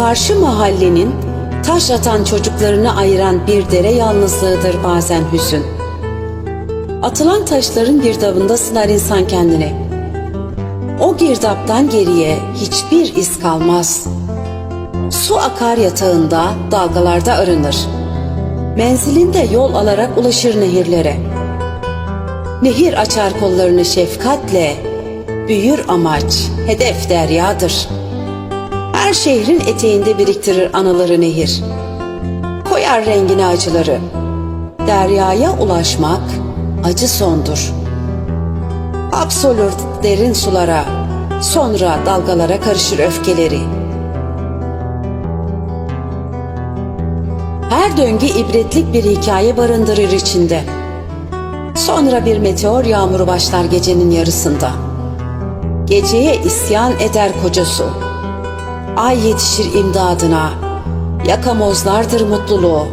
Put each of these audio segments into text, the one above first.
karşı mahallenin taş atan çocuklarını ayıran bir dere yalnızlığıdır bazen hüzün. Atılan taşların girdabında sınar insan kendini. O girdaptan geriye hiçbir iz kalmaz. Su akar yatağında, dalgalarda arınır. Menzilinde yol alarak ulaşır nehirlere. Nehir açar kollarını şefkatle, büyür amaç, hedef deryadır. Her şehrin eteğinde biriktirir anıları nehir. Koyar rengine acıları. Deryaya ulaşmak acı sondur. Absolur derin sulara, sonra dalgalara karışır öfkeleri. Her döngü ibretlik bir hikaye barındırır içinde. Sonra bir meteor yağmuru başlar gecenin yarısında. Geceye isyan eder koca su. Ay yetişir imdadına. Yakamozlardır mutluluğu.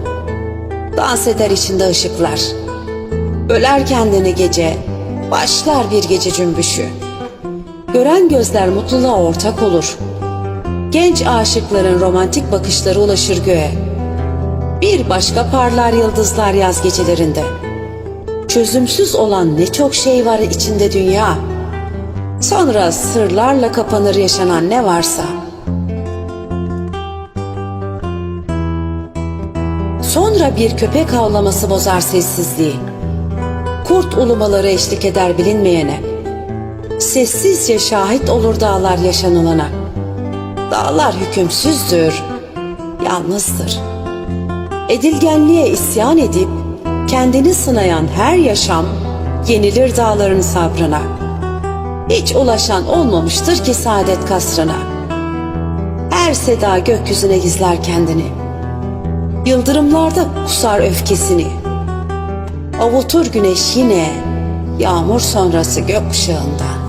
Dans eder içinde ışıklar. Böler kendini gece. Başlar bir gece cümbüşü. Gören gözler mutluluğa ortak olur. Genç aşıkların romantik bakışları ulaşır göğe. Bir başka parlar yıldızlar yaz gecelerinde. Çözümsüz olan ne çok şey var içinde dünya. Sonra sırlarla kapanır yaşanan ne varsa. Sonra bir köpek havlaması bozar sessizliği. Kurt ulumaları eşlik eder bilinmeyene. Sessizce şahit olur dağlar yaşanılana. Dağlar hükümsüzdür, yalnızdır. Edilgenliğe isyan edip kendini sınayan her yaşam yenilir dağların sabrına. Hiç ulaşan olmamıştır ki saadet kasrına. Her seda gökyüzüne gizler kendini. Yıldırımlarda kusar öfkesini. Avutur güneş yine yağmur sonrası gökkuşağında.